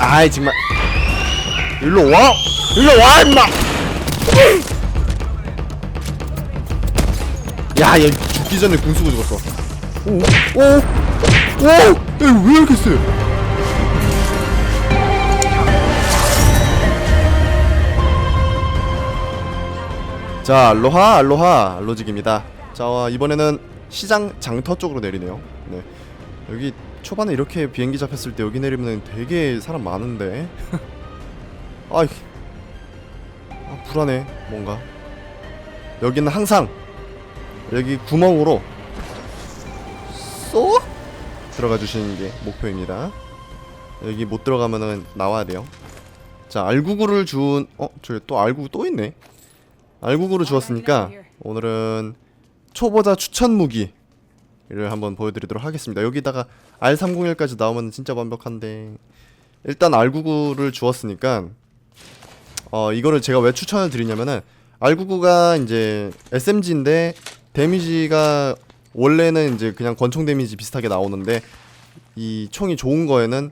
아이 정말 일로 와 일로 와 임마 야얘 죽기 전에 궁 쓰고 죽었어 오오오왜 이렇게 세 자, 알로하, 알로하, 알로직입니다. 자, 와, 이번에는 시장 장터 쪽으로 내리네요. 네. 여기 초반에 이렇게 비행기 잡혔을 때 여기 내리면 되게 사람 많은데. 아이. 아, 불안해. 뭔가. 여기는 항상 여기 구멍으로 쏙 들어가 주시는 게 목표입니다. 여기 못 들어가면은 나와야 돼요. 자, 알구구를 준 어, 저기 또 알구구 또 있네. 알구구를 주었으니까 오늘은 초보자 추천 무기 를 한번 보여드리도록 하겠습니다. 여기다가 R301까지 나오면 진짜 완벽한데 일단 R99를 주었으니까 어 이거를 제가 왜 추천을 드리냐면은 R99가 이제 SMG인데 데미지가 원래는 이제 그냥 권총 데미지 비슷하게 나오는데 이 총이 좋은 거에는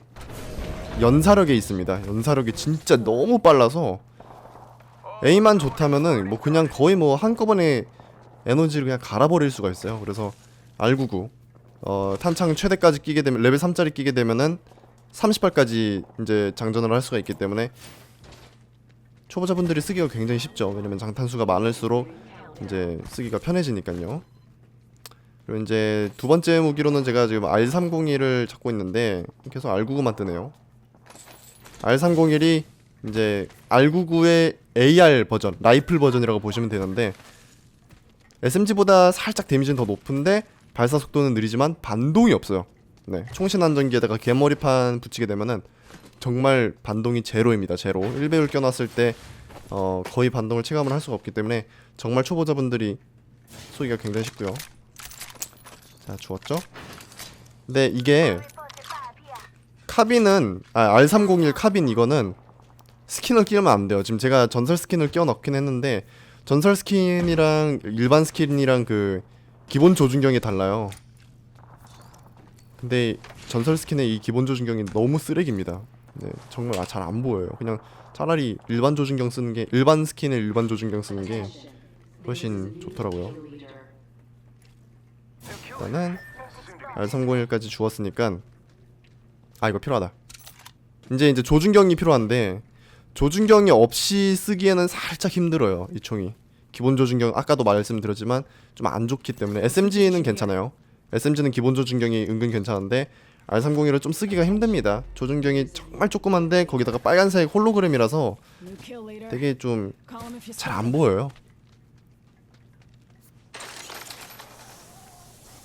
연사력에 있습니다. 연사력이 진짜 너무 빨라서 A만 좋다면은 뭐 그냥 거의 뭐 한꺼번에 에너지를 그냥 갈아버릴 수가 있어요. 그래서 R99 어 탄창 최대까지 끼게 되면 레벨 3짜리 끼게 되면은 30발까지 이제 장전을 할 수가 있기 때문에 초보자분들이 쓰기가 굉장히 쉽죠. 왜냐면 장탄수가 많을수록 이제 쓰기가 편해지니까요. 그리고 이제 두 번째 무기로는 제가 지금 R301을 찾고 있는데 계속 R99만 뜨네요. R301이 이제 R99의 AR 버전, 라이플 버전이라고 보시면 되는데 SMG보다 살짝 데미지는 더 높은데 발사 속도는 느리지만 반동이 없어요. 네, 총신 안전기에다가 개머리판 붙이게 되면은 정말 반동이 제로입니다. 제로. 1배율 껴놨을 때 어, 거의 반동을 체감을 할 수가 없기 때문에 정말 초보자분들이 쏘기가 굉장히 쉽고요. 자, 주었죠? 근데 이게 카빈은 아, R301 카빈 이거는 스킨을 끼우면 안 돼요. 지금 제가 전설 스킨을 끼워 넣긴 했는데 전설 스킨이랑 일반 스킨이랑 그 기본 조준경이 달라요. 근데 전설 스킨의 이 기본 조준경이 너무 쓰레기입니다. 네, 정말 아, 잘안 보여요. 그냥 차라리 일반 조준경 쓰는 게 일반 스킨의 일반 조준경 쓰는 게 훨씬 좋더라고요. 일단은 R301까지 주었으니까 아 이거 필요하다. 이제 이제 조준경이 필요한데 조준경이 없이 쓰기에는 살짝 힘들어요 이 총이 기본 조준경 아까도 말씀드렸지만 좀 안 좋기 때문에 SMG는 괜찮아요. SMG는 기본 조준경이 은근 괜찮은데 R301은 좀 쓰기가 힘듭니다. 조준경이 정말 조그만데 거기다가 빨간색 홀로그램이라서 되게 좀 잘 안 보여요.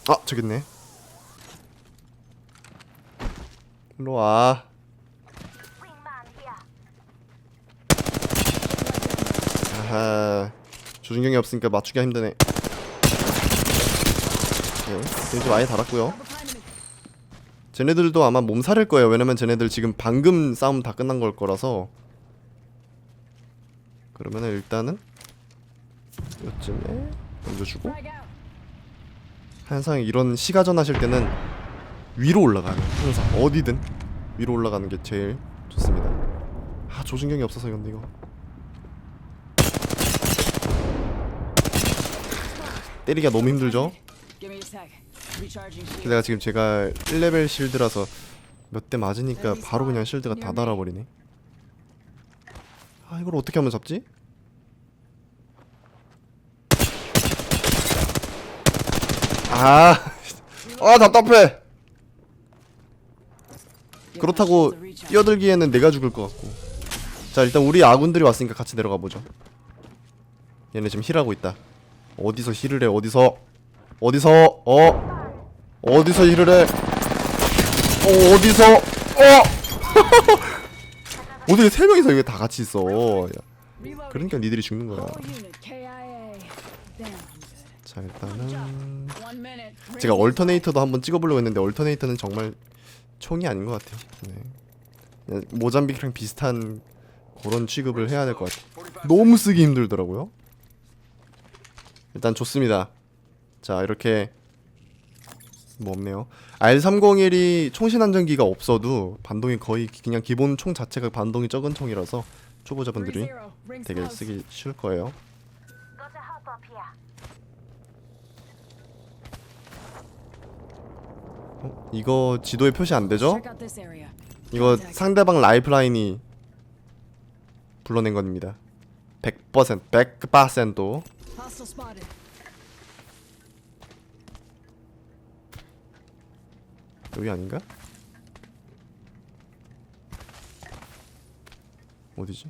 아 저기 있네. 일로 와. 아하 조준경이 없으니까 맞추기가 힘드네. 네, 데미지 달았고요. 쟤네들도 아마 몸살일 거예요. 왜냐면 쟤네들 지금 방금 싸움 다 끝난 걸 거라서. 그러면은 일단은 요쯤에 던져주고. 항상 이런 시가전 하실 때는 위로 올라가요. 항상 어디든 위로 올라가는 게 제일 좋습니다. 아 조준경이 없어서 이건데 이거 때리기가 너무 힘들죠? 게다가 지금 제가 1레벨 실드라서 몇 대 맞으니까 바로 그냥 실드가 다 달아버리네. 아 이걸 어떻게 하면 잡지? 아, 아 답답해. 그렇다고 뛰어들기에는 내가 죽을 것 같고. 자 일단 우리 아군들이 왔으니까 같이 내려가 보죠. 얘네 지금 힐하고 있다 어디서 힐을 해? 어디서? 어디서? 어? 어디서 힐을 해? 어, 어디서? 어? 어떻게 세 명이서 이게 다 같이 있어? 야, 그러니까 니들이 죽는 거야. 자 일단은 제가 얼터네이터도 한번 찍어보려고 했는데 얼터네이터는 정말 총이 아닌 것 같아요. 네. 모잠비크랑 비슷한 그런 취급을 해야 될 것 같아요. 너무 쓰기 힘들더라고요 일단 좋습니다. 자 이렇게 뭐 없네요. R301이 총신 안정기가 없어도 반동이 거의 그냥 기본 총 자체가 반동이 적은 총이라서 초보자분들이 되게 쓰기 쉬울 거예요. 어? 이거 지도에 표시 안 되죠? 이거 상대방 라이프라인이 불러낸 겁니다. 100% 100% Hostile spotted. 여기 아닌가? 어디지?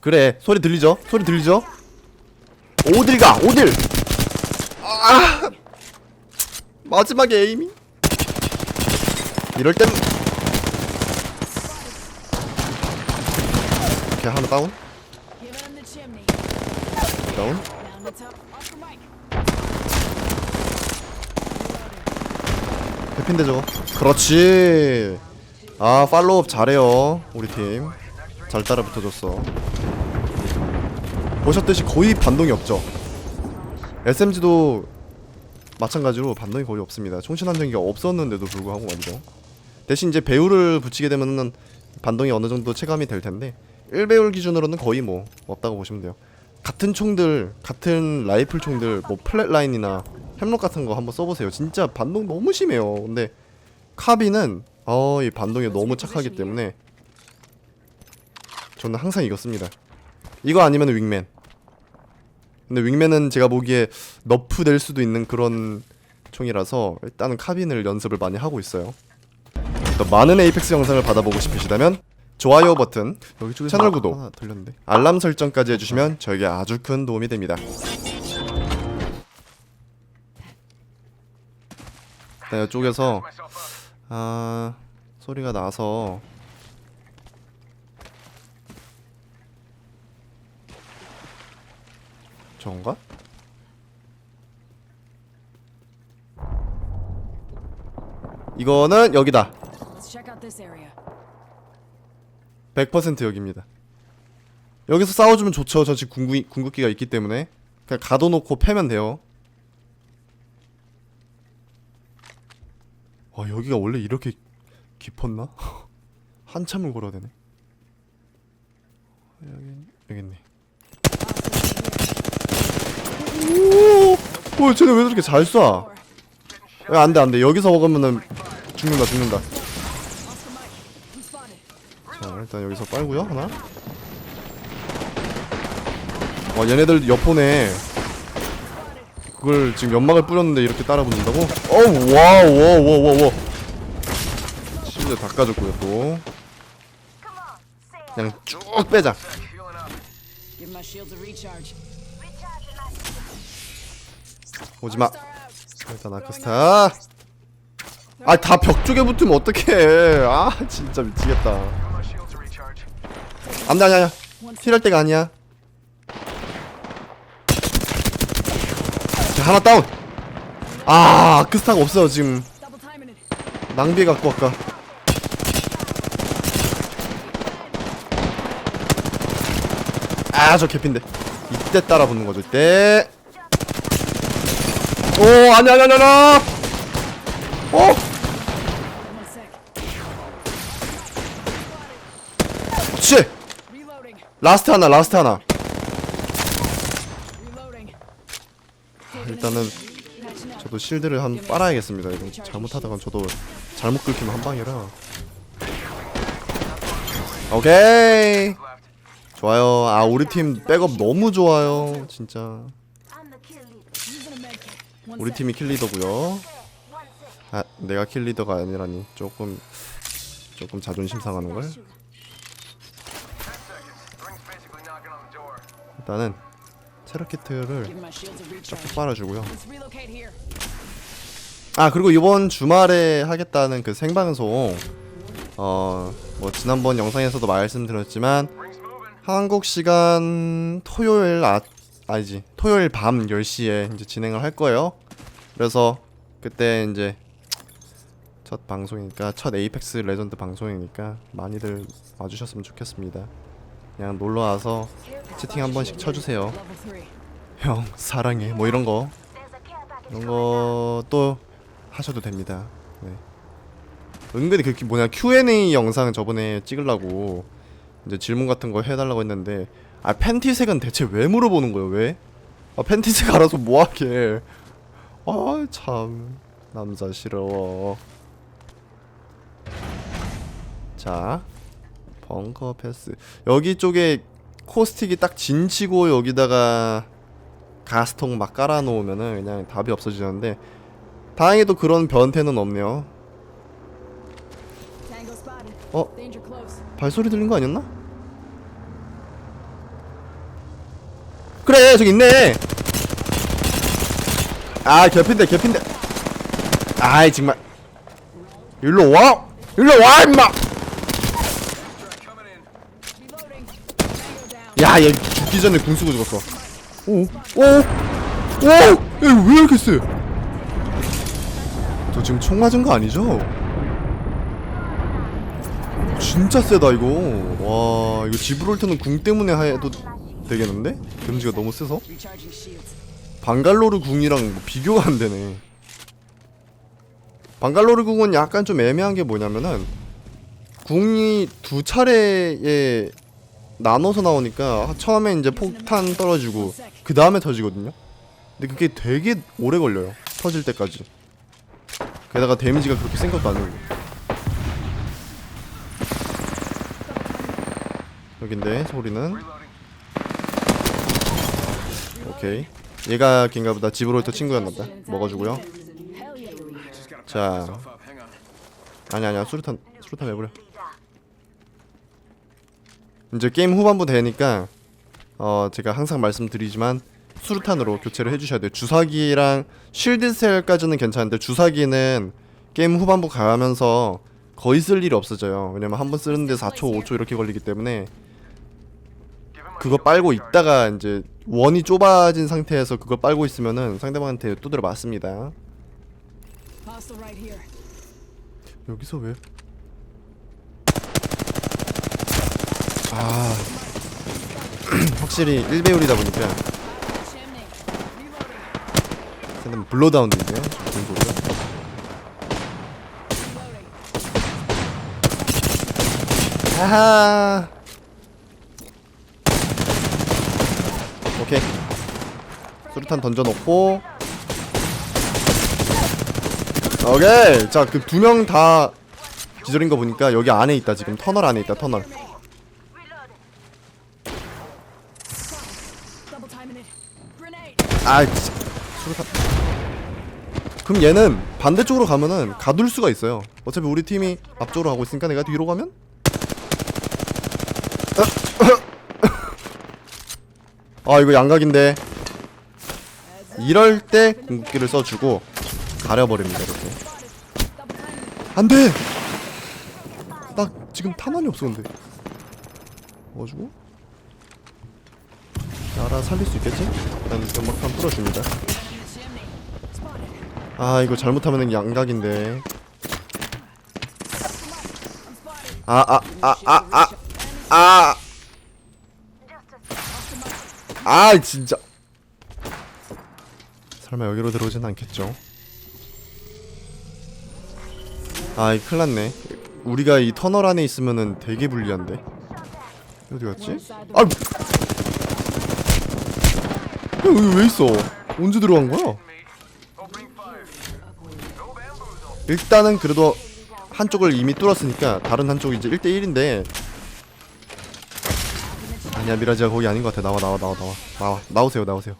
그래 소리 들리죠? 소리 들리죠? 어딜 가? 어딜? 아 마지막에 에이밍 이럴 땐 오케이 하나 다운. 다운. 대핀데 저거. 그렇지. 아 팔로업 잘해요 우리 팀. 잘 따라 붙어줬어. 보셨듯이 거의 반동이 없죠? SMG도 마찬가지로 반동이 거의 없습니다. 총신 안정기가 없었는데도 불구하고 말이죠. 대신 이제 배율을 붙이게 되면은 반동이 어느 정도 체감이 될 텐데 1배율 기준으로는 거의 뭐 없다고 보시면 돼요. 같은 총들 같은 라이플 총들 뭐 플랫라인이나 햄록 같은 거 한번 써보세요. 진짜 반동 너무 심해요. 근데 카비는 어이 반동이 너무 착하기 때문에 저는 항상 이겼습니다. 이거 아니면 윙맨. 근데 윙맨은 제가 보기에 너프 될 수도 있는 그런 총이라서 일단은 카빈을 연습을 많이 하고 있어요. 더 많은 에이펙스 영상을 받아보고 싶으시다면 좋아요 버튼 여기 쪽에 채널 구독 알람 설정까지 해주시면 저에게 아주 큰 도움이 됩니다. 일단 이쪽에서 아 소리가 나서 저건가? 이거는 여기다 100% 여기입니다. 여기서 싸워주면 좋죠. 저 지금 궁극, 궁극기가 있기 때문에 그냥 가둬놓고 패면 돼요. 와 여기가 원래 이렇게 깊었나? 한참을 걸어야 되네. 여기 여기 있네. 오, 오, 쟤네 왜 저렇게 잘 쏴? 야, 안돼 안돼 여기서 먹으면은 죽는다 죽는다. 일단 여기서 빨고요 하나 와 얘네들 여포네 그걸 지금 연막을 뿌렸는데 이렇게 따라 붙는다고? 어우 와우 와우 와우 와우 와우 심지어 다 까졌고요 또. 그냥 쭉 빼자 Give my shields a recharge. Recharging my 오지마. 일단 아크스타 아 다 벽 쪽에 붙으면 어떡해 아 진짜 미치겠다 안돼 아니야 필요할 때가 아니야. 자 하나 다운. 아 아크스타가 없어요 지금. Double timing it. 낭비해 갖고 아까. 아저 개핀데. 이때 따라 붙는 거죠 이때. 오 아니야 아니야 아니야 어 One sec. 그렇지 Reloading. 라스트 하나 라스트 하나 Reloading. 일단은. 저도 실드를 한 빨아야겠습니다 이거 잘못하다간 저도 잘못 긁히면 한 방이라 오케이 좋아요 아 우리 팀 백업 너무 좋아요 진짜 우리. 팀이 킬리더고요 sec. 아 내가 킬리더가 아니라니 조금 조금 자존심 상하는 걸 일단은 체력키트를 recharge. 빨아주고요. 아 그리고 이번 주말에 하겠다는 그 생방송 어 뭐 지난번 영상에서도 말씀드렸지만 한국 시간 토요일 아 아니지 토요일 밤 10시에 이제 진행을 할 거예요. 그래서 그때 이제 첫 방송이니까 첫 에이펙스 레전드 방송이니까 많이들 와주셨으면 좋겠습니다. 그냥 놀러 와서 채팅 한 번씩 쳐주세요. 형 사랑해 뭐 이런 거 이런 up. 것도 하셔도 됩니다. 네. 은근히 그 뭐냐 Q&A 영상 저번에 찍으려고 이제 질문 같은 거 해달라고 했는데 아 팬티색은 대체 왜 물어보는 거예요? 왜? 아 팬티색 알아서 뭐하게? 아 참 남자 싫어. 자 벙커 패스 여기 쪽에 코스틱이 딱 진치고 여기다가 가스통 막 깔아놓으면은 그냥 답이 없어지는데 다행히도 그런 변태는 없네요. 어. 발소리 들린 거 아니었나? 그래 저기 있네. 아 개핀데 개핀데. 아이 정말. 일로 와. 일로 와 임마. 야, 얘 죽기 전에 궁수고 죽었어. 오, 오, 오, 얘왜 이렇게 세? 저 지금 총 맞은 거 아니죠? 진짜 세다 이거. 와, 이거 지브롤트는 궁 때문에 해도 되겠는데? 데미지가 너무 세서? 방갈로르 궁이랑 뭐 비교가 안 되네. 방갈로르 궁은 약간 좀 애매한 게 뭐냐면은 궁이 두 차례에 나눠서 나오니까 처음에 이제 폭탄 떨어지고 그 다음에 터지거든요. 근데 그게 되게 오래 걸려요. 터질 때까지. 게다가 데미지가 그렇게 센 것도 아니고. 여긴데 소리는 오케이. 얘가 걔인가 보다 지브롤터 친구였나 보다. 먹어주고요. 자. 아니 아니야. 수류탄 수류탄 해버려. 이제 게임 후반부 되니까 어 제가 항상 말씀드리지만 수류탄으로 교체를 해주셔야 돼요. 주사기랑 쉴드셀까지는 괜찮은데 주사기는 게임 후반부 가면서 거의 쓸 일이 없어져요. 왜냐면 한 번 쓰는데 4초, 5초 이렇게 걸리기 때문에 그거 빨고 있다가 이제 원이 좁아진 상태에서 그걸 빨고 있으면은 상대방한테 두드려 맞습니다. 여기서 왜? 아. 확실히 1배율이다 보니까. 일단 소리야 Reloading. 아하. 오케이. 수류탄 던져놓고. 오케이. 자 그 두 명 다 기절인 거 보니까 여기 안에 있다 지금. 터널 안에 있다 터널 아 진짜. 수류탄. 그럼 얘는 반대쪽으로 가면은 가둘 수가 있어요. 어차피 우리 팀이 앞쪽으로 가고 있으니까 내가 뒤로 가면? 아 이거 양각인데. 이럴 때 궁극기를 써주고 가려버립니다 이렇게. 안돼! 나 지금 탄환이 없어 근데. 뭐가지고 나라 살릴 수 있겠지? 일단 연막탄 풀어줍니다. 아 이거 잘못하면 양각인데 spotted. 아아 아 아 아아 아 진짜 설마 여기로 들어오진 않겠죠 아이 큰일났네 우리가 이 터널 안에 있으면은 되게 불리한데 어디 갔지? 아 여기 왜 있어? 언제 들어간 거야? 일단은 그래도 한쪽을 이미 뚫었으니까 다른 한쪽이 이제 1대1인데. 아니야 미라지가 거기 아닌 것 같아. 나와 나와 나와 나와. 나와. 나오세요 나오세요.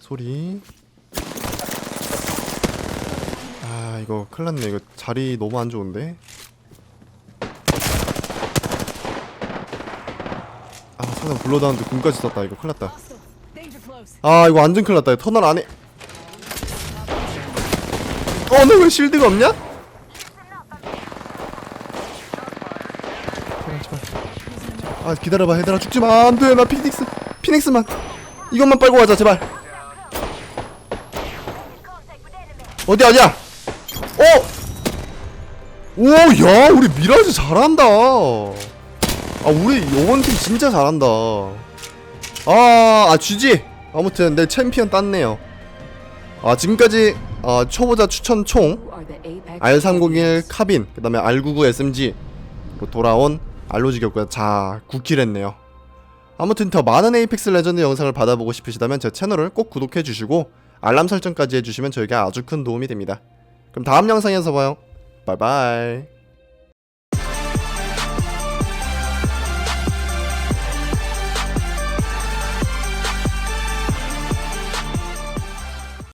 소리. 아 이거 큰일났네. 이거 자리 너무 안 좋은데 아 상대 블러다운드 군까지 썼다. 이거 큰일났다. 아 이거 완전 큰일났다. 터널 안에. 어 너 왜 실드가 없냐? 아 기다려봐. 얘들아 죽지마. 안돼. 나 피닉스 피닉스만. 이것만 빨고 가자 제발. 어디야 어디야? 어! 오야 우리 미라지 잘한다 아 우리 요번 팀 진짜 잘한다. 아, 아 GG 아무튼 내 챔피언 땄네요. 아 지금까지 어, 초보자 추천 총. R301 카빈 그 다음에 R99 SMG로 돌아온 알로지였고요 자 9킬 했네요. 아무튼 더 많은 에이펙스 레전드 영상을 받아보고 싶으시다면 제 채널을 꼭 구독해 주시고 알람 설정까지 해주시면 저에게 아주 큰 도움이 됩니다. 그럼 다음 영상에서 봐요. 바이바이